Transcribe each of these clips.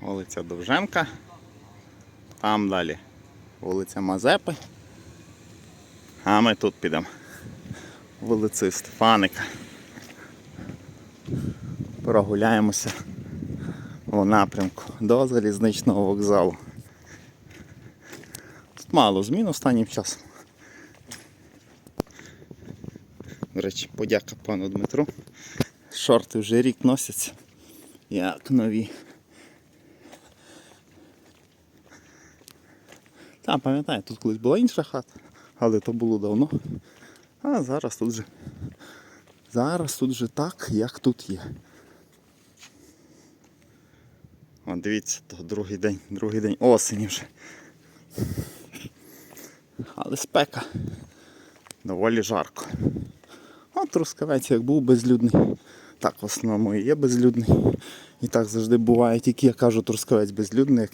Вулиця Довженка. Там далі вулиця Мазепи. А ми тут підемо. Вулицею Стефаника. Прогуляємося в напрямку до залізничного вокзалу. Тут мало змін останнім часом. До речі, подяка пану Дмитру. Шорти вже рік носяться. Як нові. Та, пам'ятаю, тут колись була інша хата, але то було давно. А зараз тут же. Зараз тут же так, як тут є. О, дивіться, то другий день, другий день осені вже. Але спека. Доволі жарко. А трускавець як був безлюдний. Так в основному і є безлюдний. І так завжди буває, тільки я кажу трускавець безлюдний.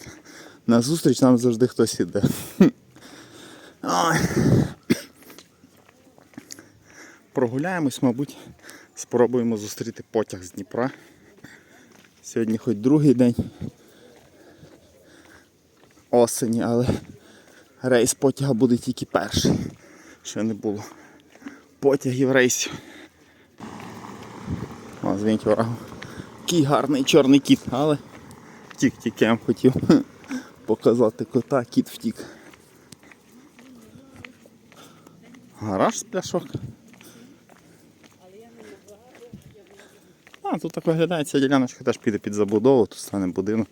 На зустріч нам завжди хтось іде. Прогуляємось, мабуть, спробуємо зустріти потяг з Дніпра. Сьогодні хоч другий день осені, але рейс потяга буде тільки перший. Ще не було потягів рейсів. О, зверніть увагу. Який гарний чорний кіт, але втік тільки я вам хотів показати кота, кіт втік. Гараж з пляшок. А, тут так виглядає ця діляночка теж піде під забудову, тут стане будинок.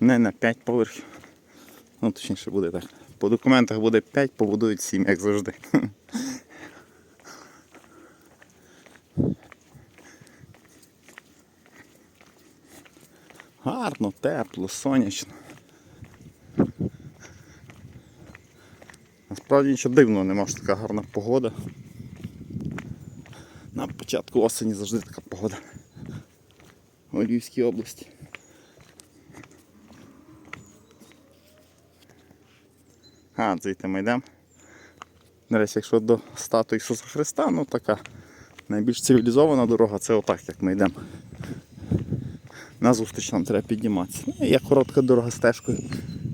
Не на 5 поверхів. Ну, точніше буде так. По документах буде 5, побудують 7, як завжди. Гарно, тепло, сонячно. Насправді нічого дивного, нема що така гарна погода. На початку осені завжди така погода у Львівській області. А, звідти ми йдемо. Речі, якщо до статуї Ісуса Христа, ну така найбільш цивілізована дорога це отак, як ми йдемо. На зустріч нам треба підніматися. Ну, є коротка дорога стежкою.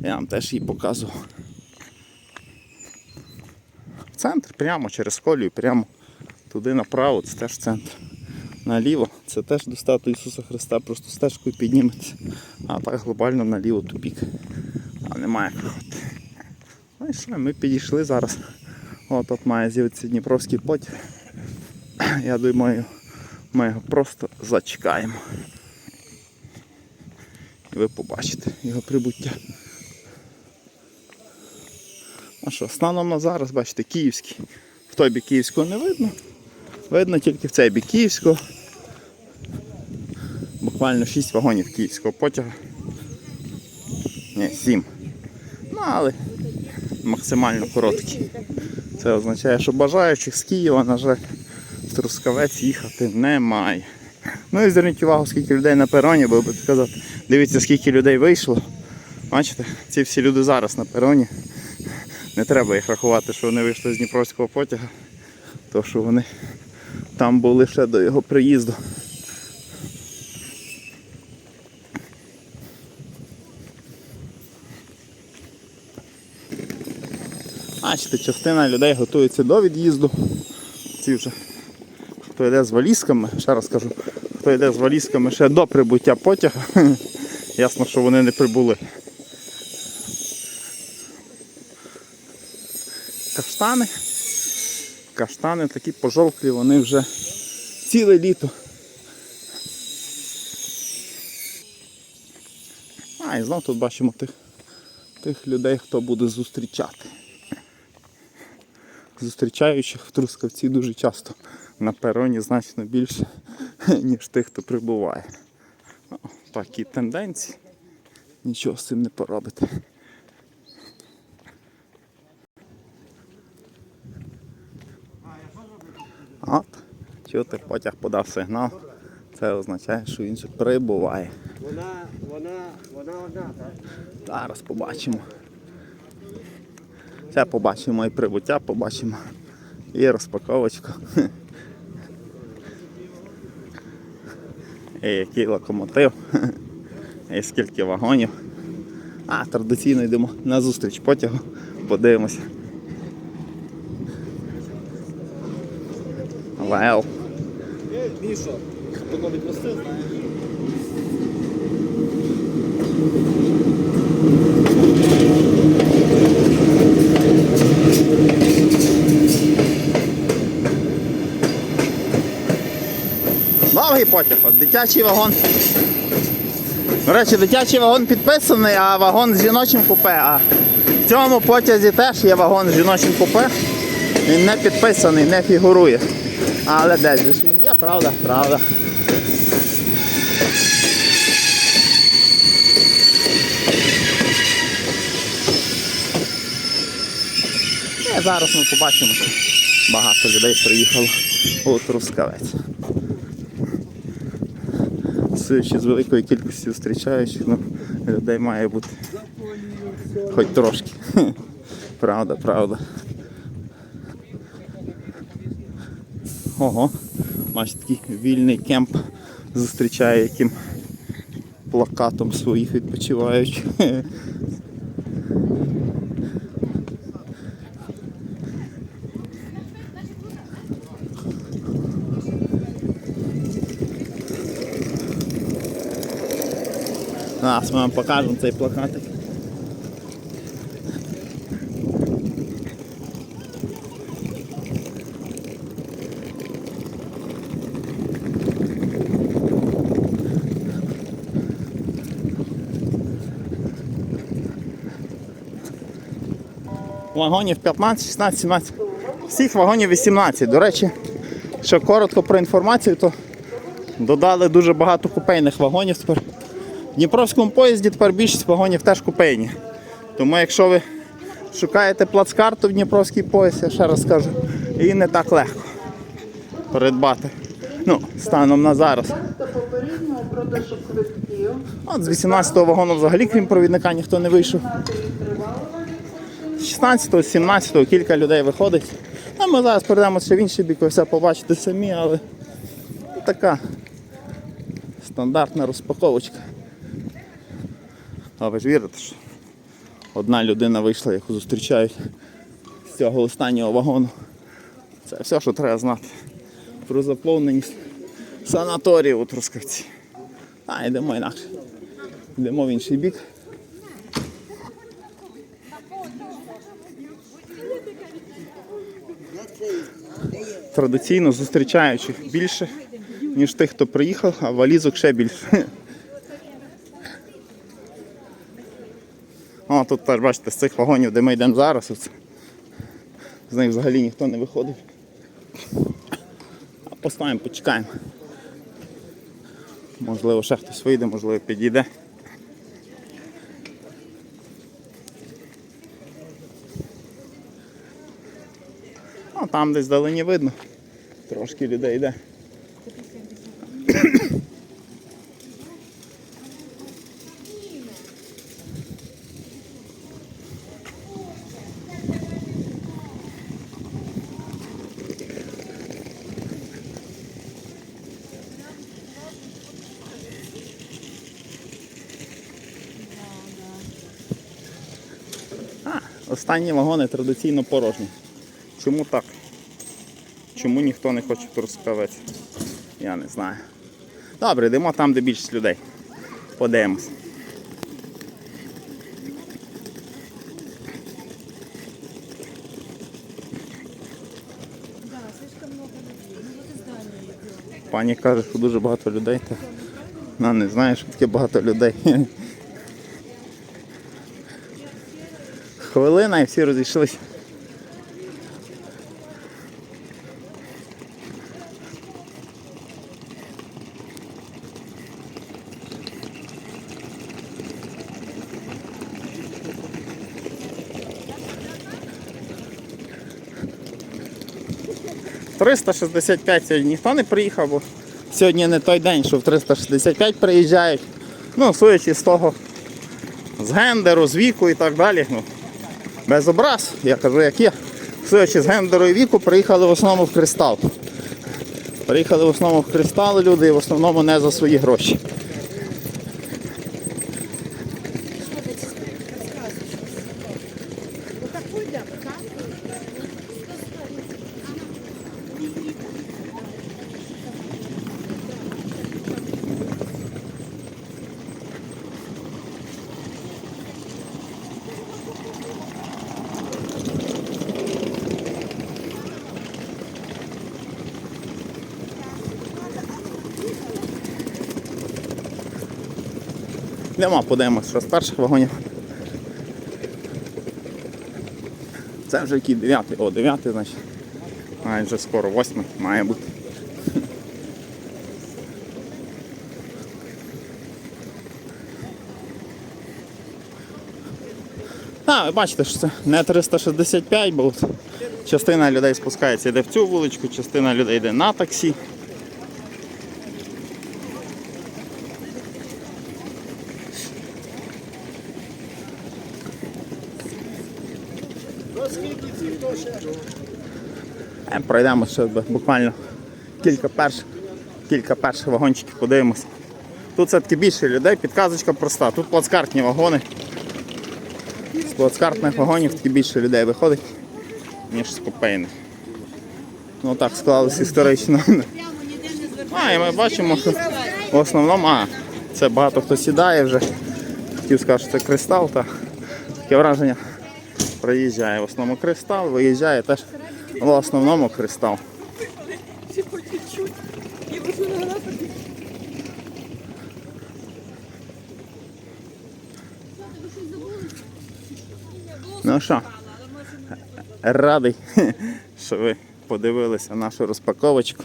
Я вам теж її показував. Центр, прямо через колію, прямо туди направо, це теж центр. Наліво це теж до статуї Ісуса Христа, просто стежкою підніметься. А так глобально наліво тупік. А немає як. Ну і що, ми підійшли зараз. От тут має з'явитися Дніпровський потяг. Я думаю, ми його просто зачекаємо. І ви побачите його прибуття. А що, станом на зараз, бачите, київський. В той бік київського не видно. Видно тільки в цей бік київського. Буквально 6 вагонів київського потяга. Ні, 7. Ну, але максимально короткі. Це означає, що бажаючих з Києва, на жаль, в Трускавець їхати немає. Ну і зверніть увагу, скільки людей на пероні, бо би сказати, дивіться, скільки людей вийшло. Бачите, ці всі люди зараз на пероні. Не треба їх рахувати, що вони вийшли з Дніпровського потяга, то що вони там були ще до його приїзду. Бачите, частина людей готується до від'їзду. Ці вже хто йде з валізками, ще раз кажу, хто йде з валізками ще до прибуття потяга, ясно, що вони не прибули. Каштани. Каштани такі пожовклі, вони вже ціле літо. А, і знов тут бачимо тих, тих людей, хто буде зустрічати. Зустрічаючих в Трускавці дуже часто на пероні значно більше, ніж тих, хто прибуває. О, такі тенденції. Нічого з цим не поробити. Чути, потяг подав сигнал. Це означає, що він ще прибуває. Вона, вона, вона одна, так? Зараз побачимо. Це побачимо і прибуття, побачимо і розпаковочку. І який локомотив. І скільки вагонів. А, традиційно йдемо на зустріч потягу. Подивимося. Вау. Мішо, тако відпустив, знаєш. Довгий потяг, от дитячий вагон. До речі, дитячий вагон підписаний, а вагон з жіночим купе. А в цьому потязі теж є вагон з жіночим купе. Він не підписаний, не фігурує. Але десь же ж він правда, правда. І зараз ми побачимо, що багато людей приїхало у Трускавець. Судячи з великої кількості зустрічаючих, ну, людей має бути хоч трошки. Правда, правда. Ого, бачите, такий вільний кемп зустрічає, яким плакатом своїх відпочивають. Зараз вам покажемо цей плакатик. Вагонів 15, 16, 17. Всіх вагонів 18. До речі, що коротко про інформацію, то додали дуже багато купейних вагонів тепер. В Дніпровському поїзді тепер більшість вагонів теж купейні. Тому якщо ви шукаєте плацкарту в Дніпровський поїзд, я ще раз скажу, її не так легко придбати. Ну, станом на зараз. От з 18-го вагону взагалі, крім провідника, ніхто не вийшов. З 16-го, з 17-го кілька людей виходить. А ми зараз перейдемо ще в інший бік, ви все побачите самі, але така стандартна розпаковочка. А ви ж вірите, що одна людина вийшла, яку зустрічають з цього останнього вагону. Це все, що треба знати про заповненість санаторію у Трускавці. А, йдемо інакше. Йдемо в інший бік. Традиційно зустрічаючих більше, ніж тих, хто приїхав, а валізок ще більше. О, тут теж бачите, з цих вагонів, де ми йдемо зараз, оце, з них взагалі ніхто не виходив. А поставимо, почекаємо. Можливо, ще хтось вийде, можливо, підійде. Там десь вдалині видно. Трошки людей йде. Останні вагони традиційно порожні. Чому так? Чому ніхто не хоче трускавець? Я не знаю. Добре, йдемо там, де більшість людей. Подивимось. Пані каже, що дуже багато людей. Та вона не знає, що таке багато людей. Хвилина і всі розійшлися. «365» сьогодні ніхто не приїхав, бо сьогодні не той день, що в 365 приїжджають. Ну, судячи з того, з гендеру, з віку і так далі. Ну, без образ, я кажу, як є. Судячи з гендеру і віку, приїхали в основному в кристал. Приїхали в основному в кристал люди і в основному не за свої гроші. Нема, подивимось, що з перших вагонів. Це вже який дев'ятий. О, дев'ятий, значить. А вже скоро восьмий має бути. Так, ви бачите, що це не 365, бо от частина людей спускається, йде в цю вуличку, частина людей йде на таксі. Е, Пройдемо ще буквально кілька перших, кілька перших вагончиків, подивимося. Тут все-таки більше людей, підказочка проста. Тут плацкартні вагони. З плацкартних вагонів таки більше людей виходить, ніж з купейних. Ну так склалось історично. А, і ми бачимо, що в основному, а, це багато хто сідає вже. Хотів сказати, що це кристал, та таке враження. Проїжджає в основному кристал, виїжджає теж в основному кристал. Ну що, радий, що ви подивилися нашу розпаковочку.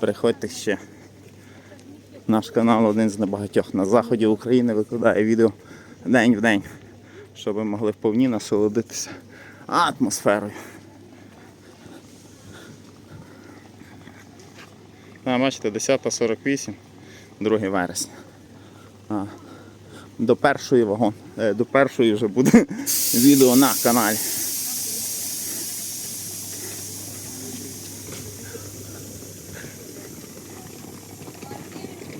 Приходьте ще. Наш канал один з небагатьох на заході України викладає відео день в день, щоб ви могли вповні насолодитися атмосферою. А, бачите, 10.48, 2 вересня. А, до першої вагон, е, до першої вже буде відео на каналі.